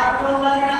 powerful enough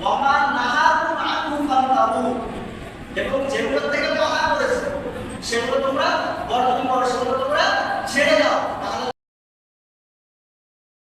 ওয়ামা নাহাকুম আনহু ফান্তাহু এবং যেগুলো থেকে মনা করেছে সেগুলো তোমরা